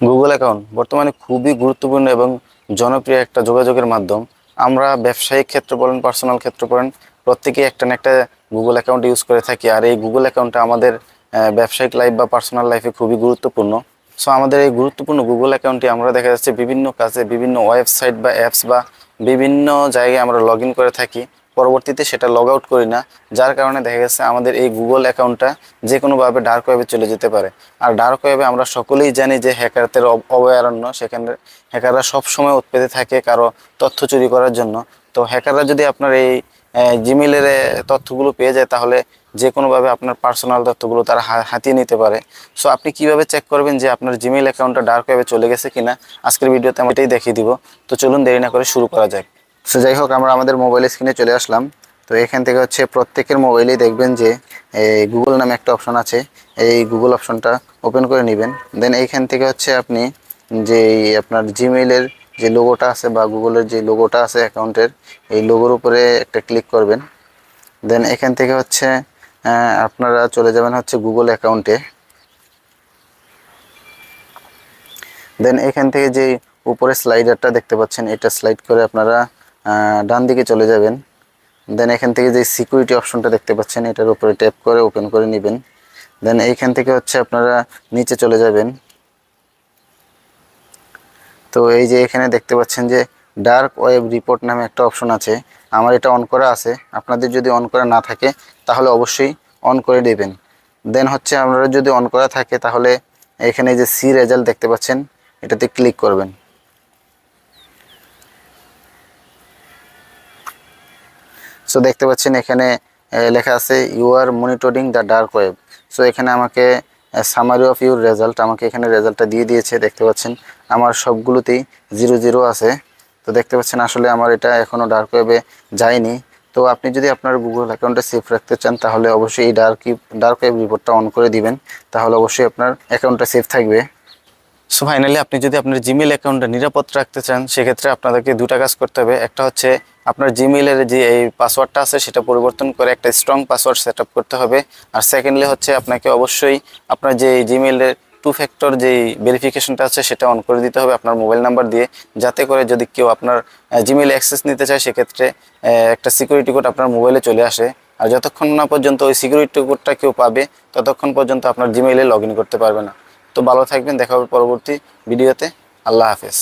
Google account বর্তমানে খুবই গুরুত্বপূর্ণ এবং জনপ্রিয় একটা যোগাযোগের মাধ্যম। আমরা ব্যবসায়িক ক্ষেত্র বলেন পার্সোনাল ক্ষেত্র বলেন, প্রত্যেকেই একটা না একটা গুগল অ্যাকাউন্ট ইউজ করে থাকি। আর এই গুগল অ্যাকাউন্টটা আমাদের ব্যবসায়িক লাইফ বা পার্সোনাল লাইফে খুবই গুরুত্বপূর্ণ। সো আমাদের এই গুরুত্বপূর্ণ গুগল অ্যাকাউন্টটি আমরা দেখা যাচ্ছে বিভিন্ন কাজে, বিভিন্ন ওয়েবসাইট বা অ্যাপস বা বিভিন্ন জায়গায় আমরা লগ করে থাকি। পরবর্তীতে সেটা লগ আউট করি না। যার কারণে দেখা গেছে আমাদের এই গুগল অ্যাকাউন্টটা যে কোনোভাবে ডার্ক ওয়েবে চলে যেতে পারে। আর ডার্ক ওয়েবে আমরা সকলেই জানি যে হ্যাকারদের অভয়ারণ্য, সেখানে হ্যাকাররা সবসময় উৎপেতে থাকে কারও তথ্য চুরি করার জন্য। তো হ্যাকাররা যদি আপনার এই জিমেলের তথ্যগুলো পেয়ে যায়, তাহলে যে কোনোভাবে আপনার পার্সোনাল তথ্যগুলো তারা হাতিয়ে নিতে পারে। সো আপনি কীভাবে চেক করবেন যে আপনার জিমেল অ্যাকাউন্টটা ডার্ক ওয়েবে চলে গেছে কিনা? আজকের ভিডিওতে আমি এটাই দেখিয়ে দিব। তো চলুন দেরি না করে শুরু করা যাক। সো যাই হোক, আমরা আমাদের মোবাইল স্ক্রিনে চলে আসলাম। তো এখান থেকে হচ্ছে প্রত্যেকের মোবাইলেই দেখবেন যে এই গুগল নামে একটা অপশন আছে। এই গুগল অপশনটা ওপেন করে নেবেন। দেন এইখান থেকে হচ্ছে আপনি যে আপনার জিমেইলের যে লোগোটা আছে বা গুগলের যে লোগোটা আছে অ্যাকাউন্টের এই লোগোর উপরে একটা ক্লিক করবেন। দেন এখান থেকে হচ্ছে আপনারা চলে যাবেন হচ্ছে গুগল অ্যাকাউন্টে দেন এখান থেকে যে উপরে স্লাইডারটা দেখতে পাচ্ছেন, এটা স্লাইড করে আপনারা ডান দিকে চলে যাবেন। দেন এখান থেকে যে সিকিউরিটি অপশনটা দেখতে পাচ্ছেন, এটার উপরে ট্যাপ করে ওপেন করে নেবেন। দেন এইখান থেকে হচ্ছে আপনারা নিচে চলে যাবেন। তো এই যে এখানে দেখতে পাচ্ছেন যে ডার্ক ওয়েব রিপোর্ট নামে একটা অপশন আছে। আমার এটা অন করা আছে। আপনাদের যদি অন করা না থাকে, তাহলে অবশ্যই অন করে দেবেন দেন হচ্ছে আপনারা যদি অন করা থাকে, তাহলে এখানে যে সি রেজাল্ট দেখতে পাচ্ছেন, এটাতে ক্লিক করবেন। সো দেখতে পাচ্ছেন এখানে লেখা আছে you are monitoring the dark web so এখানে আমাকে সামারি অফ ইউর রেজাল্ট আমাকে এখানে রেজাল্টটা দিয়ে দিয়েছে, দেখতে পাচ্ছেন। আমার সবগুলোতেই জিরো জিরো আছে। তো, দেখতে পাচ্ছেন আসলে আমার এটা এখনও ডার্ক ওয়েবে যায়নি। তো, আপনি যদি আপনার গুগল অ্যাকাউন্টে সেফ রাখতে চান, তাহলে অবশ্যই এই ডার্ক ডার্ক ওয়েব রিপোর্টটা অন করে দিবেন। তাহলে অবশ্যই আপনার অ্যাকাউন্টটা সেফ থাকবে। সো ফাইনালি আপনি যদি আপনার জিমেল অ্যাকাউন্টটা নিরাপদ রাখতে চান, সেক্ষেত্রে আপনাদেরকে দুটা কাজ করতে হবে। একটা হচ্ছে আপনার জিমেলের যে এই পাসওয়ার্ডটা আছে, সেটা পরিবর্তন করে একটা স্ট্রং পাসওয়ার্ড সেট করতে হবে। আর সেকেন্ডলি হচ্ছে আপনাকে অবশ্যই আপনার যে জিমেলের টু ফ্যাক্টর যেই ভেরিফিকেশনটা আছে, সেটা অন করে দিতে হবে আপনার মোবাইল নাম্বার দিয়ে। যাতে করে যদি কেউ আপনার জিমেল অ্যাক্সেস নিতে চায়, সেক্ষেত্রে একটা সিকিউরিটি কোড আপনার মোবাইলে চলে আসে। আর যতক্ষণ না পর্যন্ত ওই সিকিউরিটি কোডটা কেউ পাবে, ততক্ষণ পর্যন্ত আপনার জিমেইলে লগ করতে পারবে না। তো ভালো থাকবেন, দেখা হবে পরবর্তী ভিডিওতে। আল্লাহ হাফেজ।